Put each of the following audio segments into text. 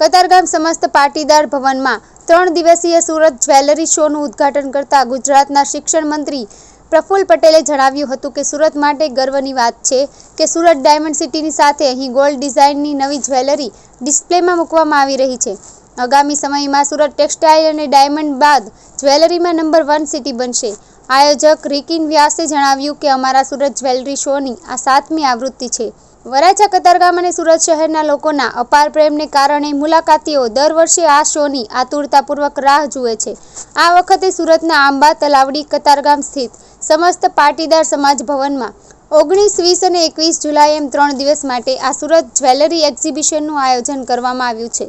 કતારગામ સમસ્ત પાટીદાર ભવનમાં ત્રણ દિવસીય સુરત જ્વેલરી શોનું ઉદ્ઘાટન કરતા ગુજરાતના શિક્ષણ મંત્રી પ્રફુલ્લ પટેલે જણાવ્યું હતું કે સુરત માટે ગર્વની વાત છે કે સુરત ડાયમંડ સિટીની સાથે અહીં ગોલ્ડ ડિઝાઇનની નવી જ્વેલરી ડિસ્પ્લેમાં મૂકવામાં આવી રહી છે. આગામી સમયમાં સુરત ટેક્સટાઇલ અને ડાયમંડ બાદ જ્વેલરીમાં નંબર વન સિટી બનશે. આયોજક રિકિન વ્યાસે જણાવ્યું કે અમારા સુરત જ્વેલરી શોની આ સાતમી આવૃત્તિ છે. વરાછા કતારગામ અને સુરત શહેરના લોકોના અપાર પ્રેમને કારણે મુલાકાતીઓ દર વર્ષે આ શોની આતુરતાપૂર્વક રાહ જુએ છે. આ વખતે સુરતના આંબા તલાવડી કતારગામ સ્થિત સમસ્ત પાટીદાર સમાજ ભવનમાં ઓગણીસ, વીસ અને એકવીસ જુલાઈ એમ ત્રણ દિવસ માટે આ સુરત જ્વેલરી એક્ઝિબિશનનું આયોજન કરવામાં આવ્યું છે.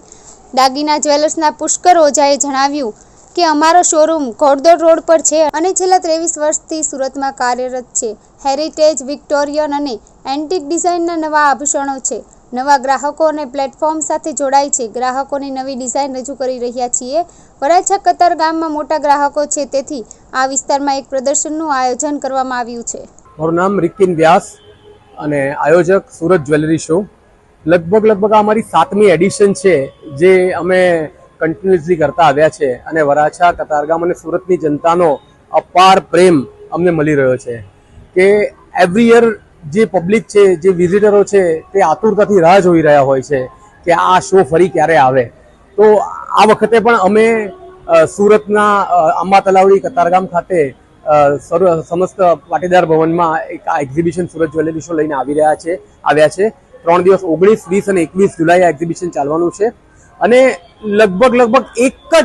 દાગીના જ્વેલર્સના પુષ્કર ઓઝાએ જણાવ્યું કે અમારો શોરૂમ ઘોડદોડ રોડ પર છે અને છેલ્લા ત્રેવીસ વર્ષથી સુરતમાં કાર્યરત છે. હેરિટેજ, વિક્ટોરિયન અને એન્ટિક ડિઝાઇનના નવા આભૂષણો છે. નવા ગ્રાહકો અને પ્લેટફોર્મ સાથે જોડાય છે. ગ્રાહકોની નવી ડિઝાઇન રજૂ કરી રહ્યા છીએ. વરાછા કતાર ગામમાં મોટા ગ્રાહકો છે. તેથી આ વિસ્તારમાં એક પ્રદર્શનનું આયોજન કરવામાં આવ્યું છે. મારું નામ રિકિન વ્યાસ અને આયોજક સુરત જ્વેલરી શો. લગભગ લગભગ અમારી સાતમી એડિશન છે, જે અમે કન્ટિન્યુઅસલી કરતા આવ્યા છે અને વરાછા, કતારગામ અને સુરતની જનતાનો અપાર પ્રેમ અમને મળી રહ્યો છે કે એવરી યર જે પબ્લિક છે, જે વિઝિટરો છે, તે આતુરતાથી રાહ જોઈ રહ્યા હોય છે કે આ શો ફરી ક્યારે આવે. તો આ વખતે પણ અમે સુરતના અંબા તલાવડી, કતારગામ ખાતે સમસ્ત પાટીદાર ભવનમાં એક આ એક્ઝિબિશન સુરત જ્વેલરી શો લઈને આવી રહ્યા છે, આવ્યા છે. ત્રણ દિવસ ઓગણીસ, વીસ અને એકવીસ જુલાઈ આ એક્ઝિબિશન ચાલવાનું છે. અને લગભગ લગભગ એક જ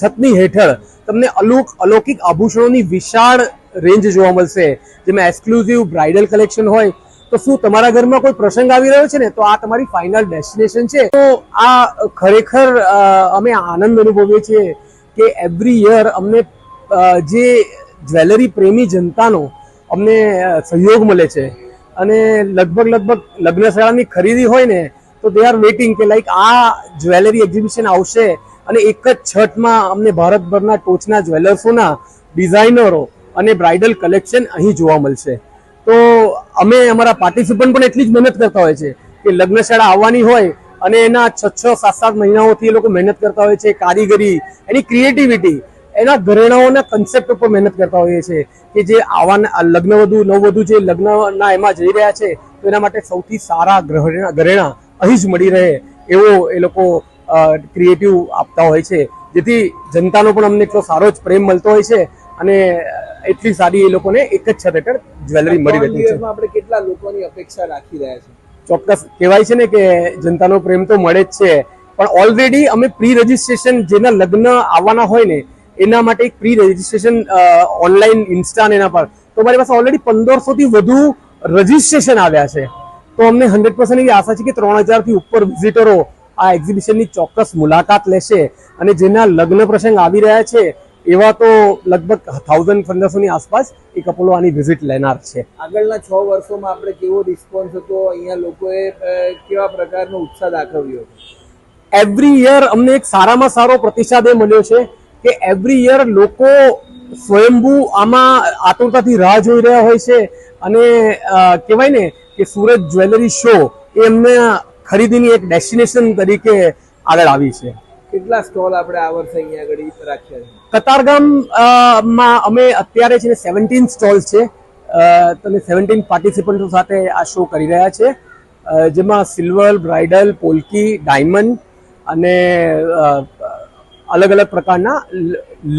છતની હેઠળ તમને અલોક, અલૌકિક આભૂષણોની વિશાળ રેન્જ જોવા મળશે, જેમાં એક્સક્લુઝિવ બ્રાઇડલ કલેક્શન હોય. તો શું તમારા ઘરમાં કોઈ પ્રસંગ આવી રહ્યો છે ને? તો આ તમારી ફાઇનલ ડેસ્ટિનેશન છે. તો આ ખરેખર અમે આનંદ અનુભવીએ છીએ કે એવરી યર અમને જે જ્વેલરી પ્રેમી જનતાનો અમને સહયોગ મળે છે. અને લગભગ લગભગ લગ્નશાળાની ખરીદી હોય ને તો દે આર વેઇટિંગ કે લાઈક આ જ્વેલરી એક્ઝિબિશન આવશે અને એક જ છઠમાં અમને ભારતભરના ટોચના જ્વેલર્સોના ડિઝાઇનરો અને બ્રાઇડલ કલેક્શન અહીં જોવા મળશે. તો અમે અમારા પાર્ટિસિપન્ટ પણ એટલી જ મહેનત કરતા હોય છે કે લગ્નશાળા આવવાની હોય અને એના છ છ સાત સાત મહિનાઓથી એ લોકો મહેનત કરતા હોય છે, કારીગરી, એની ક્રિએટિવિટી એના ઘરેણાઓના કન્સેપ્ટ ઉપર મહેનત કરતા હોઈએ છે કે જે આવાના લગ્નવધુ નવવધુ જે લગ્નના એમાં જઈ રહ્યા છે તો એના માટે સૌથી સારા ઘરેણા અહીં જ મળી રહે એવો એ લોકો ક્રિએટિવ આપતા હોય છે. જેથી જનતાનો પણ અમને એટલો સારો જ પ્રેમ મળતો હોય છે અને એટલી સારી એ લોકોને એક જ છત હેઠળ જ્વેલરી મળી રહેતી છે. આપણે કેટલા લોકોની અપેક્ષા રાખી રહ્યા છે? ચોક્કસ. કહેવાય છે ને કે જનતાનો પ્રેમ તો મળે જ છે. પણ ઓલરેડી અમે પ્રી રજીસ્ટ્રેશન જેના લગ્ન આવવાના હોય ને એના માટે એક પ્રી રજીસ્ટ્રેશન ઓનલાઈન ઇન્સ્ટા એના પર. તો મારી પાસે ઓલરેડી પંદરસો થી વધુ રજીસ્ટ્રેશન આવ્યા છે. તો અમને હંડ્રેડ પર્સન્ટ એવી આશા છે કે ત્રણ હજારથી ઉપર વિઝિટરો આ એક્ઝિબિશનની ચોક્કસ મુલાકાત લેશે. અને જેના લગ્ન પ્રસંગ આવી રહ્યા છે એવા તો લગભગ થાઉઝન્ડ પંદરસોની આસપાસ એ કપલો આની વિઝિટ લેનાર છે. આગળના છ વર્ષોમાં આપણે કેવો રિસ્પોન્સ હતો? અહીંયા લોકોએ કેવા પ્રકારનો ઉત્સાહ દાખવ્યો એવરી યર અમને એક સારામાં સારો પ્રતિસાદ એ મળ્યો છે કે એવરી યર લોકો સ્વયંભૂ આમાં આતુરતાથી રાહ જોઈ રહ્યા હોય છે. અને કહેવાય ને કે સુરત જ્વેલરી શો એ એમને ખરીદીની એક ડેસ્ટિનેશન તરીકે આગળ આવી છે. કેટલા સ્ટોલ આપણે આ વર્ષે અહીંયા આગળ રાખ્યા છે? કતારગામમાં અમે અત્યારે છે ને સેવન્ટીન સ્ટોલ છે. તમે સેવન્ટીન પાર્ટિસિપન્ટો સાથે આ શો કરી રહ્યા છે. જેમાં સિલ્વર બ્રાઇડલ પોલકી ડાયમંડ અને અલગ અલગ પ્રકારના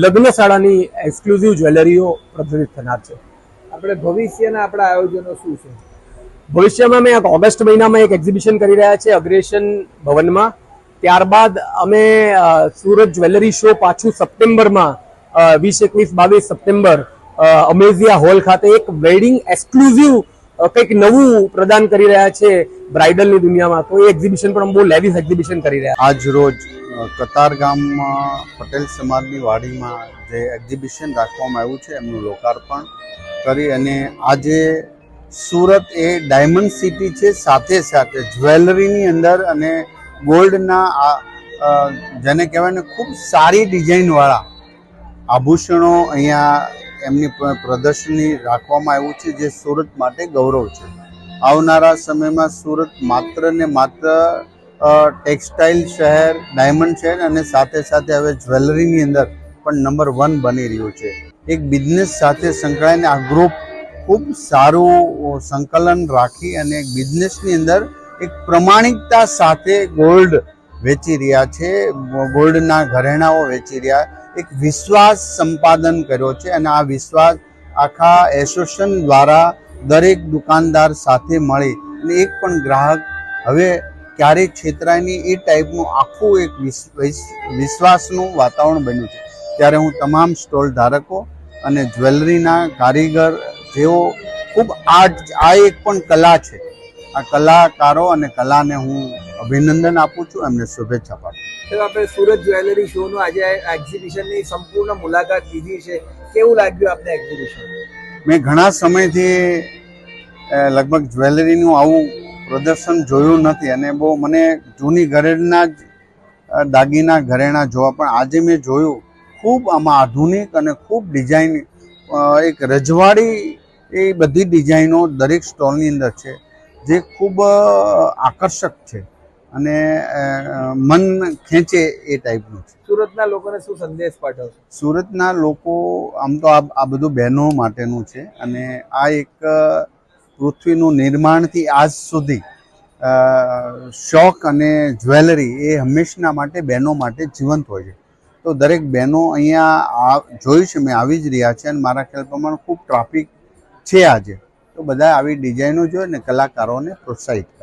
લગ્ન શાળાની એક્સક્લુઝિવ જ્વેલરીઓ પ્રદર્શિત થનાર છે. આપણે ભવિષ્યના આપણા આયોજનો શું છે? ભવિષ્યમાં અમે એક ઓગસ્ટ મહિનામાં એક એક્ઝિબિશન કરી રહ્યા છે અગ્રેશન ભવનમાં. ત્યારબાદ અમે સુરત જ્વેલરી શો પાછું સપ્ટેમ્બરમાં વીસ એકવીસ બાવીસ સપ્ટેમ્બર અમેઝિયા હોલ ખાતે એક વેડિંગ એક્સક્લુઝિવ કંઈક નવું પ્રદાન કરી રહ્યા છે બ્રાઇડલની દુનિયામાં. તો એ એક્ઝિબિશન પણ અમે બહુ લેવિસ એક્ઝિબિશન કરી રહ્યા આજ રોજ કતાર ગામમાં પટેલ સમાજની વાડીમાં જે એક્ઝિબિશન રાખવામાં આવ્યું છે એમનું લોકાર્પણ કરી અને આજે સુરત એ ડાયમંડ સિટી છે, સાથે સાથે જ્વેલરીની અંદર અને ગોલ્ડના જેને કહેવાય ને ખૂબ સારી ડિઝાઇનવાળા આભૂષણો અહીંયા એમની પ્રદર્શની રાખવામાં આવ્યું છે, જે સુરત માટે ગૌરવ છે. આવનારા સમયમાં સુરત માત્ર ને માત્ર ટેક્સટાઇલ શહેર, ડાયમંડ શહેર અને સાથે સાથે હવે જ્વેલરીની અંદર પણ નંબર વન બની રહ્યું છે. એક બિઝનેસ સાથે સંકળાઈને આ ગ્રુપ ખૂબ સારું સંકલન રાખી અને એક બિઝનેસની અંદર એક પ્રમાણિકતા સાથે ગોલ્ડ વેચી રહ્યા છે. ગોલ્ડના ઘરેણાઓ વેચી રહ્યા. એક વિશ્વાસ સંપાદન કર્યો છે અને આ વિશ્વાસ આખા એસોસિએશન દ્વારા દરેક દુકાનદાર સાથે મળી અને એક પણ ગ્રાહક હવે ક્યારેય છેતરાય નહીં એ ટાઈપનું આખું એક વિસ- વિસ- વિશ્વાસનું વાતાવરણ બન્યું છે. ત્યારે હું તમામ સ્ટોલ ધારકો અને જ્વેલરીના કારીગર જેઓ ખૂબ આર્ટ આ એક પણ કલા છે. આ કલાકારો અને કલાને હું અભિનંદન આપું છું એમને શુભેચ્છા પાઠવું. તો આપણે સુરત જ્વેલરી શોનું આજે એક્ઝિબિશનની સંપૂર્ણ મુલાકાત લીધી છે. કેવું લાગ્યું આપને એક્ઝિબિશન મેં ઘણા સમયથી લગભગ જ્વેલરીનું આવું પ્રદર્શન જોયું નથી અને બહુ મને જૂની ઘરેણા જ દાગીના ઘરેણા જોવા પણ આજે મેં જોયું. ખૂબ આમાં આધુનિક અને ખૂબ ડિઝાઇન એક રજવાડી એ બધી ડિઝાઇનો દરેક સ્ટોલની અંદર છે જે ખૂબ આકર્ષક છે અને મન ખેંચે એ ટાઈપનું છે. સુરતના લોકોને શું સંદેશ પાઠવશો? સુરતના લોકો આમ તો આ બધું બહેનો માટેનું છે અને આ એક પૃથ્વીનું નિર્માણથી આજ સુધી શોખ અને જ્વેલરી એ હંમેશના માટે બહેનો માટે જીવંત હોય છે. તો દરેક બહેનો અહીંયા જોઈ છે, મેં આવી જ રહ્યા છે અને મારા ખ્યાલ પ્રમાણે ખૂબ ટ્રાફિક છે આજે. તો બધા આવી ડિઝાઇનો જોઈએ ને કલાકારોને પ્રોત્સાહિત કરે.